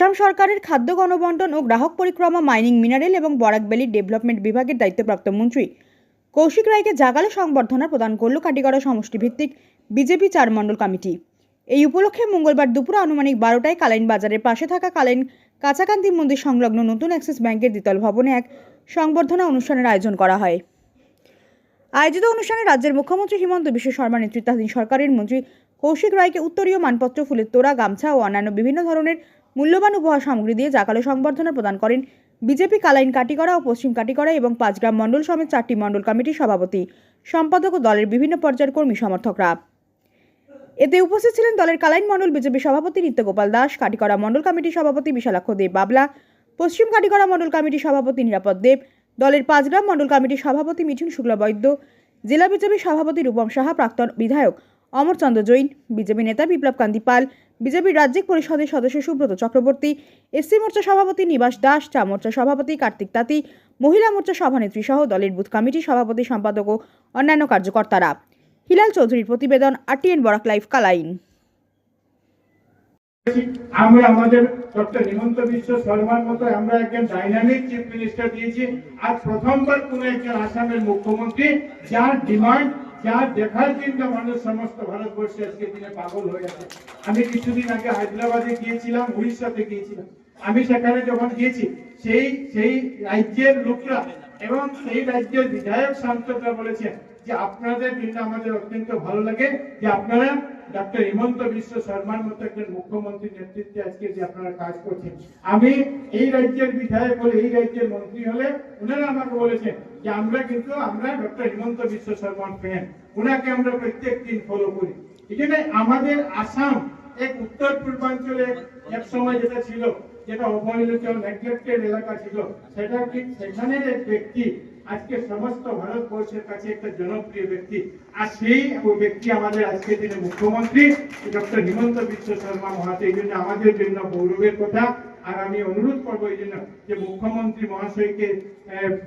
আসাম সরকারের খাদ্য গণবন্টন ও গ্রাহক পরিক্রমা, মাইনিং মিনারেল এবং বরাক ভ্যালি ডেভেলপমেন্ট বিভাগের দায়িত্বপ্রাপ্ত মন্ত্রী কৌশিক রায়কে জাগালে সংবর্ধনা প্রদান করল কাটিগড়া সমষ্টিভিত্তিক বিজেপি চার মণ্ডল কমিটি। এই উপলক্ষে মঙ্গলবার দুপুরে আনুমানিক বারোটায় কালাইন বাজারের পাশে থাকা কালাইন কাঁচাকান্তি মন্দির সংলগ্ন নতুন অ্যাক্সিস ব্যাংকের দ্বিতল ভবনে এক সংবর্ধনা অনুষ্ঠানের আয়োজন করা হয়। আয়োজিত অনুষ্ঠানে রাজ্যের মুখ্যমন্ত্রী হিমন্ত বিশ্ব শর্মা নেতৃত্বাধীন সরকারের মন্ত্রী কৌশিক রায়কে উত্তরীয় মানপত্র, ফুলের তোড়া, গামছা ও অন্যান্য বিভিন্ন ধরনের মূল্যবান উপহার সামগ্রী দিয়ে জাকালো সংবর্ধনা প্রদান করেন বিজেপি, কালাইন কাটিগড়া ও পশ্চিম কাটিগড়া এবং পাঁচগ্রাম মণ্ডল সমেত চারটি মণ্ডল কমিটির সভাপতি, সম্পাদক ও দলের বিভিন্ন পর্যায়ের কর্মী সমর্থকরা। এতে উপস্থিত ছিলেন দলের কালাইন মণ্ডল বিজেপি সভাপতি নিত্যগোপাল দাস, কাটিগড়া মণ্ডল কমিটির সভাপতি বিশালাক্ষ দেব বাবলা, পশ্চিম কাটিগড়া মণ্ডল কমিটির সভাপতি নিরাপদ দেব, দলের পাঁচগ্রাম মণ্ডল কমিটির সভাপতি মিঠুন শুক্লবৈদ্য, জেলা বিজেপি সভাপতি রূপম সাহা, প্রাক্তন বিধায়ক অমরচন্দ্র জৈন, বিজেপি নেতা বিপ্লব কান্তি পাল বিজেপির রাজ্যিক পরিষদের সদস্য সুব্রত চক্রবর্তী, এসসি মোর্চা সভাপতি নিবাস দাস চা মোর্চা সভাপতি কার্তিক তাঁতি, মহিলা মোর্চা সভানেত্রী সহ দলের বুথ কমিটির সভাপতি সম্পাদক ও অন্যান্য কার্যকর্তারা। হিলাল চৌধুরীর প্রতিবেদন আরটিএন বরাক লাইভ, কালাইন। আমরা আমাদের ডক্টর হিমন্ত বিশ্ব শর্মার মতো আমরা একজন ডাইনামিক চিফ মিনিস্টার দিয়েছি। আজ প্রথমবার কোন একজন আসামের মুখ্যমন্ত্রী যার ডিমান্ড যার দেখার জন্য মানুষ সমস্ত ভারতবর্ষে আজকে দিনে পাগল হয়ে আছে। আমি কিছুদিন আগে হায়দ্রাবাদে গিয়েছিলাম, উড়িষ্যাতে গিয়েছিলাম। আমি সেখানে যখন গিয়েছি, সেই সেই রাজ্যের লোকরা এবং সেই রাজ্যের বিধায়ক সাংসদরা বলেছেন যে আপনাদের জন্য আমাদের অত্যন্ত ভালো লাগে, যে আপনারা ডক্টর হিমন্ত বিশ্ব শর্মার মতো একজন মুখ্যমন্ত্রী নেতৃত্বে আজকে যে আপনারা কাজ করছেন। আমি এই রাজ্যের বিধায়ক হলে এই রাজ্যের মন্ত্রী হলে ওনারা আমাকে বলেছেন যে আমরা কিন্তু, আমরা ডক্টর হিমন্ত বিশ্ব শর্মার ফ্যান ওনাকে আমরা প্রত্যেক দিন ফলো করি এখানে আমাদের আসাম এক উত্তর পূর্বাঞ্চলে এক সময় যেটা ছিল, যেটা অবহেলিত নেগলেক্টেড এলাকা ছিল সেটা কি সেখানের এক ব্যক্তি, আজকে সমস্ত ভারতবর্ষের কাছে একটা জনপ্রিয় ব্যক্তি। আর সেই ব্যক্তি আমাদের আজকে দিনে মুখ্যমন্ত্রী ডক্টর হিমন্ত বিশ্ব শর্মা মহাশয়। এই জন্য আমাদের জন্য গৌরবের কথা। আর আমি অনুরোধ করব এই জন্য যে মুখ্যমন্ত্রী মহাশয়কে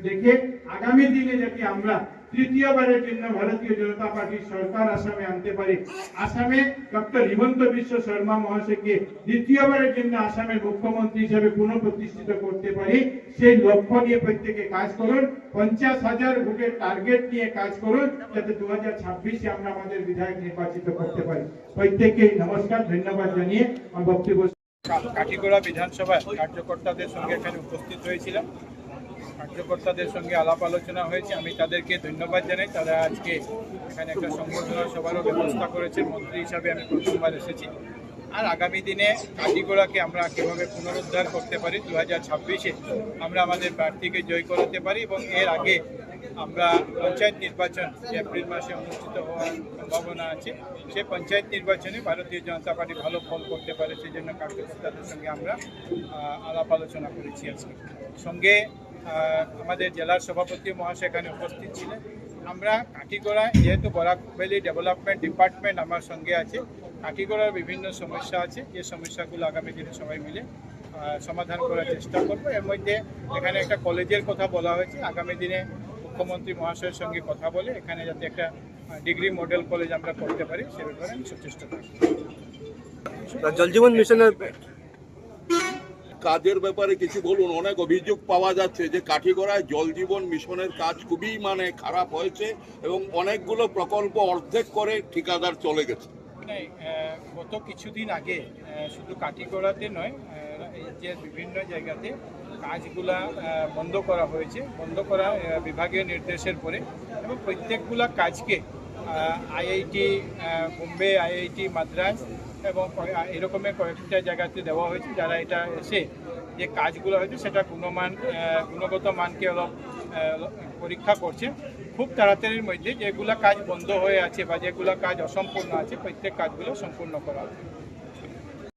দেখে আগামী দিনে যাতে আমরা তৃতীয়বারের জন্য ভারতীয় জনতা পার্টির সরকার আসামে আনতে পারি। আসামে ডক্টর হিমন্ত বিশ্ব শর্মা মহাশয়কে দ্বিতীয়বারের জন্য আসামের মুখ্যমন্ত্রী হিসেবে পুনঃপ্রতিষ্ঠিত করতে পারি। সেই লক্ষ্য নিয়ে প্রত্যেকে কাজ করুন। পঞ্চাশ হাজার ভোটের টার্গেট নিয়ে কাজ করুন যাতে দু হাজার ছাব্বিশে আমরা আমাদের বিধায়ক নির্বাচিত করতে পারি। প্রত্যেককে নমস্কার, ধন্যবাদ জানিয়ে আমার বক্তব্য কাঠিগোড়া বিধানসভায় কার্যকর্তাদের সঙ্গে এখানে উপস্থিত হয়েছিলাম কার্যকর্তাদের সঙ্গে আলাপ আলোচনা হয়েছে। আমি তাদেরকে ধন্যবাদ জানাই। তারা আজকে এখানে একটা সংবর্ধনা সভারও ব্যবস্থা করেছেন। মন্ত্রী হিসাবে আমি প্রথমবার এসেছি। আর আগামী দিনে কাঠিগোড়াকে আমরা কীভাবে পুনরুদ্ধার করতে পারি দু হাজার ছাব্বিশে আমরা আমাদের প্রার্থীকে জয় করাতে পারি এবং এর আগে আমরা পঞ্চায়েত নির্বাচন এপ্রিল মাসে অনুষ্ঠিত হওয়ার সম্ভাবনা আছে সেই পঞ্চায়েত নির্বাচনে ভারতীয় জনতা পার্টি ভালো ফল করতে পারে। সেই জন্য কার্যকর্তাদের সঙ্গে আমরা আলাপ আলোচনা করেছি আজকে। সঙ্গে আমাদের জেলার সভাপতি মহাশয় এখানে উপস্থিত ছিলেন। আমরা কাঠিগড়ায় যেহেতু বরাক ভ্যালি ডেভেলপমেন্ট ডিপার্টমেন্ট আমার সঙ্গে আছে কাঠিগড়ার বিভিন্ন সমস্যা আছে, যে সমস্যাগুলো আগামী দিনে সবাই মিলে সমাধান করার চেষ্টা করব। এর মধ্যে এখানে একটা কলেজের কথা বলা হয়েছে। আগামী দিনে মুখ্যমন্ত্রী মহাশয়ের সঙ্গে কথা বলে এখানে যাতে একটা ডিগ্রি মডেল কলেজ আমরা করতে পারি, সে ব্যাপারে আমি সচেষ্ট থাকব। জলজীবন মিশনের কাজের ব্যাপারে কিছু বলুন। অনেক অভিযোগ পাওয়া যাচ্ছে যে কাঠিগড়ায় জল জীবন মিশনের কাজ খুবই মানে খারাপ হয়েছে এবং অনেকগুলো প্রকল্প অর্ধেক করে ঠিকাদার চলে গেছে। গত কিছুদিন আগে শুধু কাঠিগড়াতে নয় যে বিভিন্ন জায়গাতে কাজগুলা বন্ধ করা হয়েছে। বন্ধ করা বিভাগীয় নির্দেশের পরে এবং প্রত্যেকগুলা কাজকে আইআইটি বোম্বে আইআইটি, মাদ্রাস এবং এরকমের কয়েকটা জায়গাতে দেওয়া হয়েছে যারা এটা এসে যে কাজগুলো হয়েছে সেটা গুণমান গুণগত মানকে অলপ পরীক্ষা করছে। খুব তাড়াতাড়ির মধ্যে যেগুলো কাজ বন্ধ হয়ে আছে বা যেগুলো কাজ অসম্পূর্ণ আছে, প্রত্যেক কাজগুলো সম্পূর্ণ করা হবে